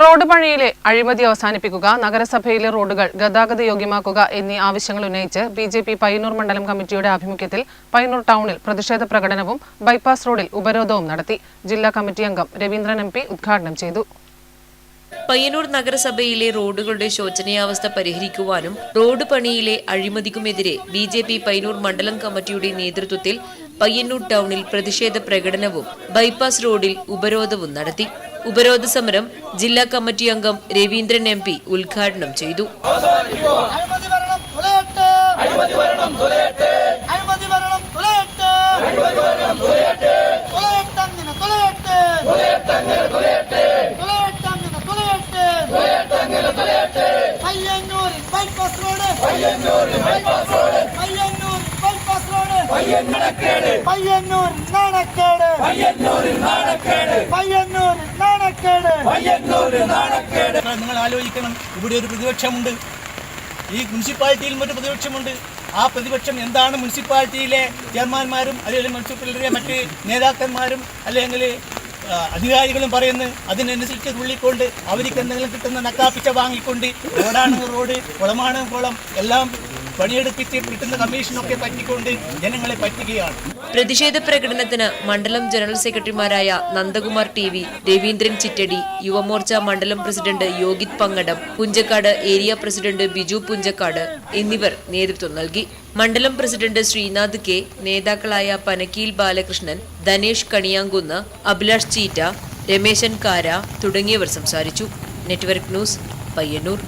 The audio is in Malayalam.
റോഡ് പണിയിലെ അഴിമതി അവസാനിപ്പിക്കുക നഗരസഭയിലെ റോഡുകൾ ഗതാഗത യോഗ്യമാക്കുക എന്നീ ആവശ്യങ്ങൾ ഉന്നയിച്ച് ബി ജെ പി പയ്യന്നൂർ മണ്ഡലം കമ്മിറ്റിയുടെ ആഭിമുഖ്യത്തിൽ പയ്യന്നൂർ ടൗണിൽ പ്രതിഷേധ പ്രകടനവും ബൈപ്പാസ് റോഡിൽ ഉപരോധവും നടത്തി. ജില്ലാ കമ്മിറ്റി അംഗം രവീന്ദ്രൻ എം പി ഉദ്ഘാടനം ചെയ്തു. പയ്യന്നൂർ നഗരസഭയിലെ റോഡുകളുടെ ശോചനീയാവസ്ഥ പരിഹരിക്കുവാനും റോഡ് പണിയിലെ അഴിമതിക്കുമെതിരെ ബി ജെ പി പയ്യന്നൂർ മണ്ഡലം കമ്മിറ്റിയുടെ നേതൃത്വത്തിൽ പയ്യന്നൂർ ടൗണിൽ പ്രതിഷേധ പ്രകടനവും ബൈപ്പാസ് റോഡിൽ ഉപരോധവും നടത്തി. ഉപരോധ സമരം ജില്ലാ കമ്മിറ്റി അംഗം രവീന്ദ്രൻ എം പി ഉദ്ഘാടനം ചെയ്തു. പയ്യന്നൂർ നാണക്കേട് പയ്യന്നൂർ നാണക്കേട് പയ്യന്നൂരിൽ നാണക്കേട്. നാണക്കേട്. നിങ്ങൾ ആലോചിക്കണം. ഇവിടെ ഒരു പ്രതിപക്ഷമുണ്ട്. ഈ മുനിസിപ്പാലിറ്റിയിൽ ഒരു പ്രതിപക്ഷമുണ്ട്. ആ പ്രതിപക്ഷം എന്താണ് മുനിസിപ്പാലിറ്റിയിലെ ചെയർമാന്മാരും അല്ലെങ്കിൽ മുനിസിപ്പാലിറ്റിയിലെ മറ്റ് നേതാക്കന്മാരും അല്ലെങ്കിൽ അധികാരികളും പറയുന്നത് അതിനനുസരിച്ച് തുള്ളിക്കൊണ്ട് അവർക്ക് എന്തെങ്കിലും കിട്ടുന്ന നക്കാപ്പിച്ച വാങ്ങിക്കൊണ്ട് റോഡാണ് റോഡ് കുളമാണ് കുളം എല്ലാം പണിയെടുപ്പിച്ച് കിട്ടുന്ന കമ്മീഷനൊക്കെ പറ്റിക്കൊണ്ട് ജനങ്ങളെ പറ്റുകയാണ് പ്രതിഷേധ പ്രകടനത്തിന് മണ്ഡലം ജനറൽ സെക്രട്ടറിമാരായ നന്ദകുമാർ ടി വി രവീന്ദ്രൻ ചിറ്റടി യുവമോർച്ച മണ്ഡലം president Yogith Pangadam Punchakkad area president Biju Punchakkad എന്നിവർ നേതൃത്വം നൽകി. മണ്ഡലം പ്രസിഡന്റ് ശ്രീനാഥ് കെ നേതാക്കളായ പനക്കീൽ ബാലകൃഷ്ണൻ ധനേഷ് കണിയാങ്കുന്ന് അഭിലാഷ് ചീറ്റ രമേശൻ കാര തുടങ്ങിയവർ സംസാരിച്ചു. Network news Payyanur.